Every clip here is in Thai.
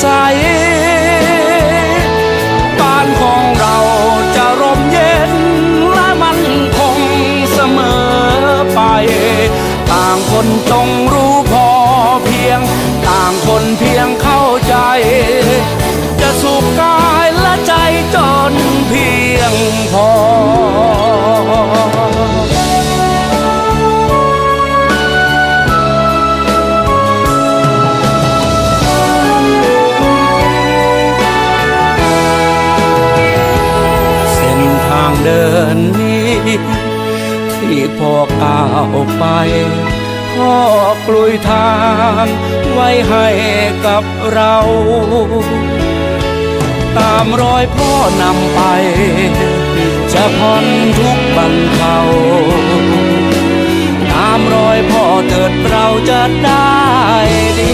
ใส บ้านของเราจะร่มเย็นและมันคงเสมอไป ต่างคนจงรู้ ก้าวไปพ่อกลุยทางไว้ให้กับเรา ตามรอยพ่อนำไป จะพ้นทุกบรรเทาตามรอยพ่อเถิดเราจะได้ดี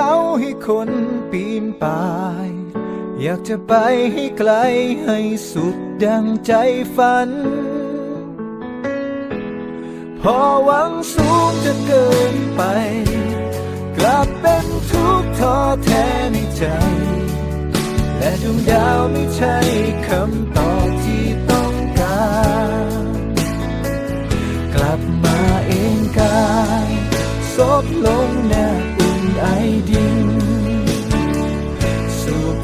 เขาให้คนปีนป่าย อยากจะไปให้ไกลให้สุดดังใจฝัน พอหวังสูงจนเกินไป กลับเป็นทุกข์ท้อแท้ในใจ และดวงดาวไม่ใช่คำตอบที่ต้องการ กลับมาเองกายซบลง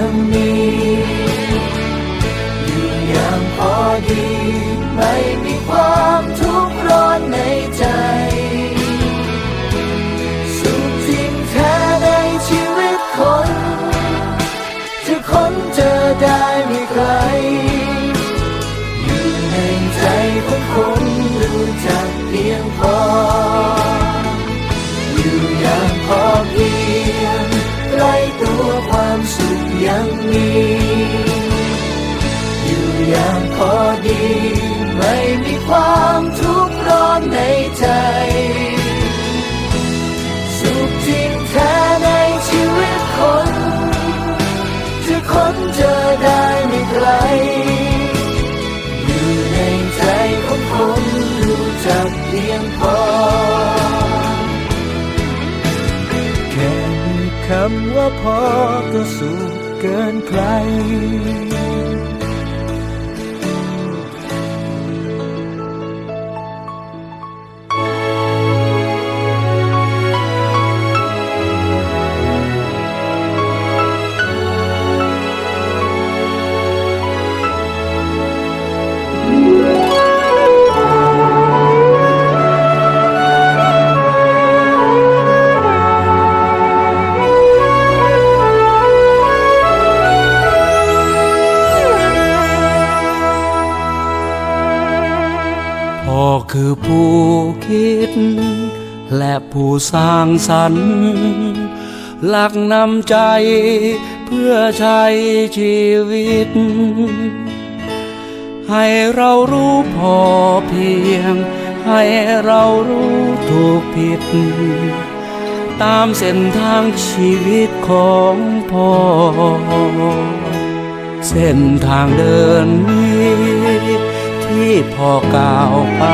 ังมีอยู่อย่างพอดี ไม่มีความทุกข์ร้อนในใจ สุขจริงแท้ในชีวิตคน จะค้นเจอได้ไม่ไกลอยู่ในใจของคน มีอยู่อย่างพอดี ไม่มีความทุกข์ร้อนในใจ สุขจริงแท้ในชีวิตคน จะค้นเจอได้ไม่ไกล อยู่ในใจของคนรู้จักเพียงพอแค่มีคำว่าพอก็สุข เกินใคร สร้างสรรค์ หลักนำใจเพื่อใช้ชีวิต ให้เรารู้พอเพียง ให้เรารู้ถูกผิด ตามเส้นทางชีวิตของพ่อ เส้นทางเดินนี้ที่พ่อก้าวไป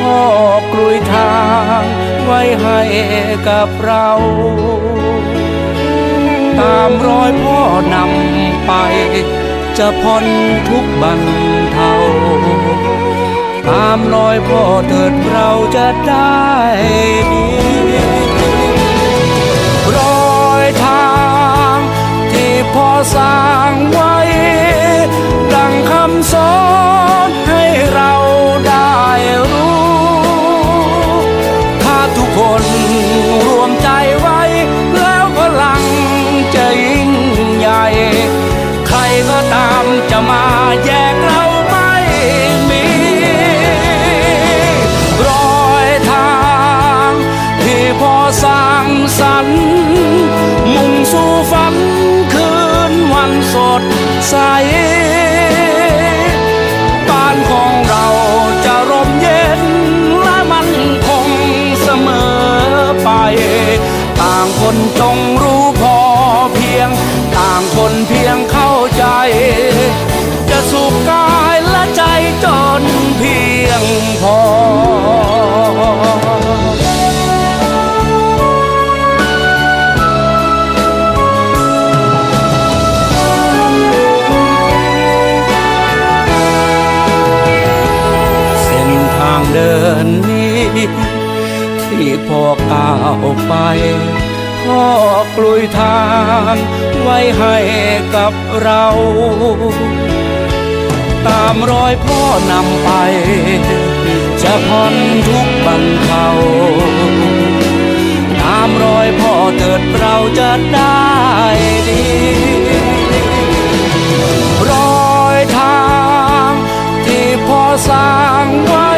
พ่อกลุยทาง ไว้ให้กับเรา ตามรอยพ่อนำไป จะพ้นทุกบันเทาตามรอยพ่อเถิดเราจะได้ ก็ตามจะมาแยกเราไม่มี รอยทางที่พอสร้างสรรค์มุ่งสู่ฝันคืนวันสดใส ไป พ่อกลุยทางไว้ให้กับเรา ตามรอยพ่อนำไป จะพ้นทุกบันเทาตามรอยพ่อเกิดเราจะได้ดีรอยทางที่พ่อสร้างไว้